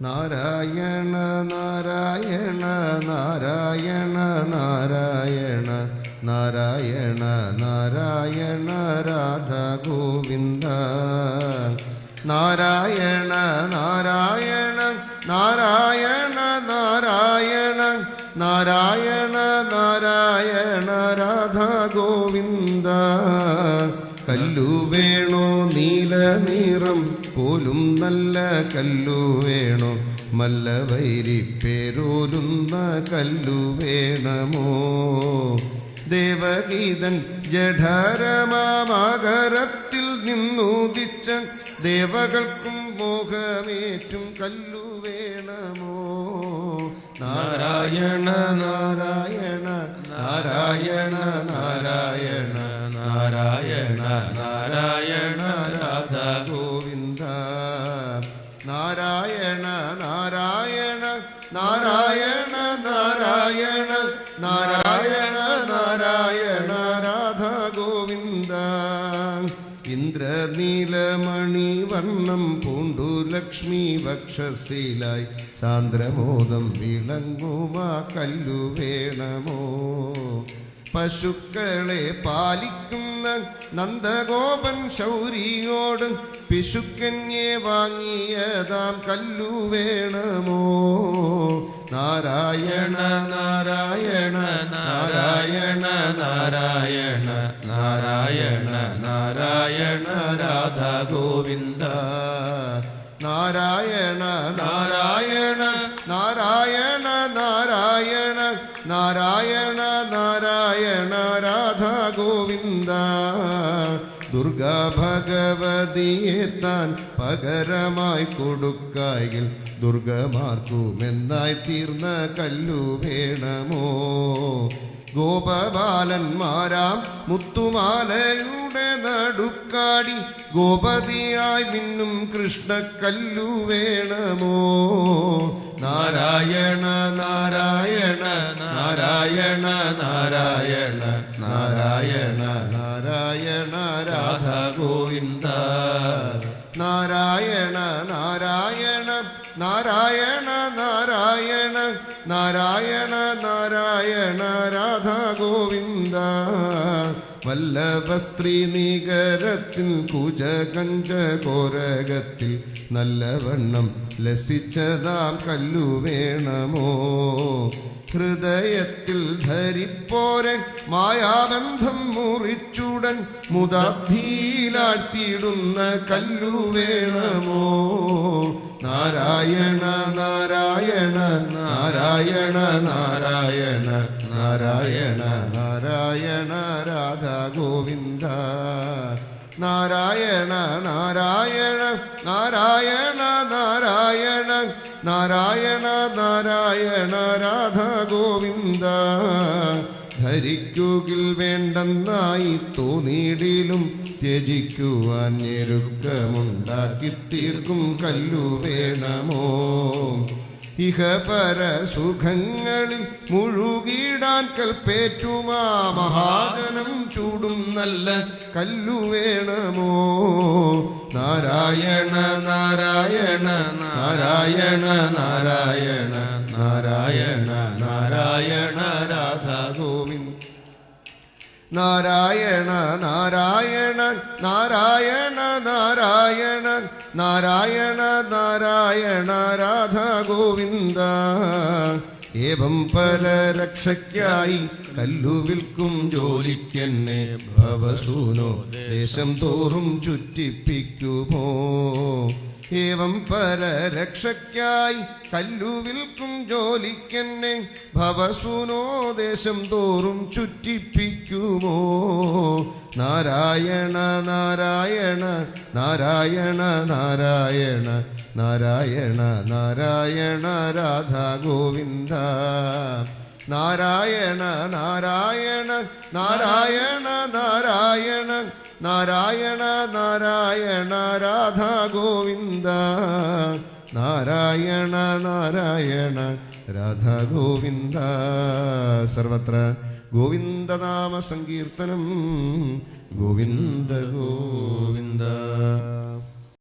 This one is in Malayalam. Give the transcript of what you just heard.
നാരായണ നാരായണ നാരായണ നാരായണ നാരായണ നാരായണ രാധ ഗോവിന്ദ നാരായണ നാരായണ നാരായണ നാരായണ നാരായണ നാരായണ രാധ ഗോവിന്ദ കല്ലു വേണോ നിറം പോലും നല്ല കല്ലു വേണോ? മല്ലവൈരി പേരോലുന്ന കല്ലു വേണമോ? ദേവഗീതൻ ജഠരമാകരത്തിൽ നിന്നുദിച്ച ദേവകൾക്കും മോഹമേറ്റും കല്ലു വേണമോ? നാരായണ നാരായണ നാരായണ നാരായണ. നാരായണ നാരായണ രാധ നാരായണ നാരായണ നാരായണ നാരായണ നാരായണ നാരായണ രാധ ഇന്ദ്രനീലമണി വർണം പൂണ്ടു ലക്ഷ്മി വക്ഷസിലായി സാന്ദ്രമോദം വിളങ്ങുവാ കല്ലു വേണമോ പശുക്കളെ പാലിക്കുന്ന നന്ദഗോപൻ ശൗരിയോട് പിശുക്കന്യെ വാങ്ങിയതാം കല്ലു വേണമോ? നാരായണ നാരായണ നാരായണ നാരായണ നാരായണ നാരായണ രാധ ഗോവിന്ദ നാരായണ നാരായണ നാരായണ നാരായണ നാരായണ നാരായണ രാധാ ഗോവിന്ദ. ദുർഗാ ഭഗവതിയെ താൻ പകരമായി കൊടുക്കായിൽ ദുർഗമാർക്കുമെന്നായി തീർന്ന കല്ലു വേണമോ? ഗോപബാലന്മാരാം മുത്തുമാലയുടെ നടുക്കാടി ഗോപതിയായി മിന്നും കൃഷ്ണ കല്ലു വേണമോ? നാരായണ നാരായണ നാരായണ നാരായണ നാരായണ നാരായണ രാധ ഗോവിന്ദ നാരായണ നാരായണ നാരായണ നാരായണ നാരായണ നാരായണ വല്ലഭ നീകരത്തിൽ നികരത്തിൽ കുജ കഞ്ച കോരകത്തിൽ നല്ലവണ്ണം ലസിച്ചതാം കല്ലു വേണമോ ഹൃദയത്തിൽ ധരിപ്പോരൻ മായാബന്ധം മുറിച്ചുടൻ മുതാബ്ധിയിലാഴ്ത്തിയിടുന്ന കല്ലു വേണമോ നാരായണ നാരായണ നാരായണ നാരായണ നാരായണ നാരായണ രാധാ ഗോവിന്ദ. നാരായണ നാരായണ നാരായണ നാരായണ നാരായണ നാരായണ രാധ ഗോവിന്ദ. ധരിക്കുകിൽ വേണ്ടെന്നായി തോന്നിയിടിലും ത്യജിക്കുവാൻ ഞെരുക്കമുണ്ടാക്കി തീർക്കും കല്ലു വേണമോ ഇഹപര സുഖങ്ങളിൽ മുഴുകിടാൻ കൽപ്പേറ്റുമാ മഹാജനം ചൂടും നല്ല കല്ലു വേണമോ? നാരായണ നാരായണ നാരായണ നാരായണ നാരായണ നാരായണ നാരായണ നാരായണ നാരായണ നാരായണ നാരായണ നാരായണ രാധ ഗോവിന്ദ ഏവം പല രക്ഷയ്ക്കായി കല്ലുവിൽക്കും ജോലിക്കെന്നെ ഭവസൂനോ. ദേശം തോറും ചുറ്റിപ്പിക്കുമോ. ഏവം പരരക്ഷയ്ക്കായി കല്ലു വിൽക്കും ജോലിക്കെന്നെ ഭവസുനോദേശം തോറും ചുറ്റിപ്പിക്കുമോ? നാരായണ നാരായണ നാരായണ നാരായണ നാരായണ നാരായണ രാധാ ഗോവിന്ദ നാരായണ നാരായണ നാരായണ നാരായണ നാരായണ നാരായണ രാധാ ഗോവിന്ദ. നാരായണ നാരായണ രാധാ ഗോവിന്ദ. സർവത്ര ഗോവിന്ദനാമ സങ്കീർത്തനം. ഗോവിന്ദ ഗോവിന്ദ.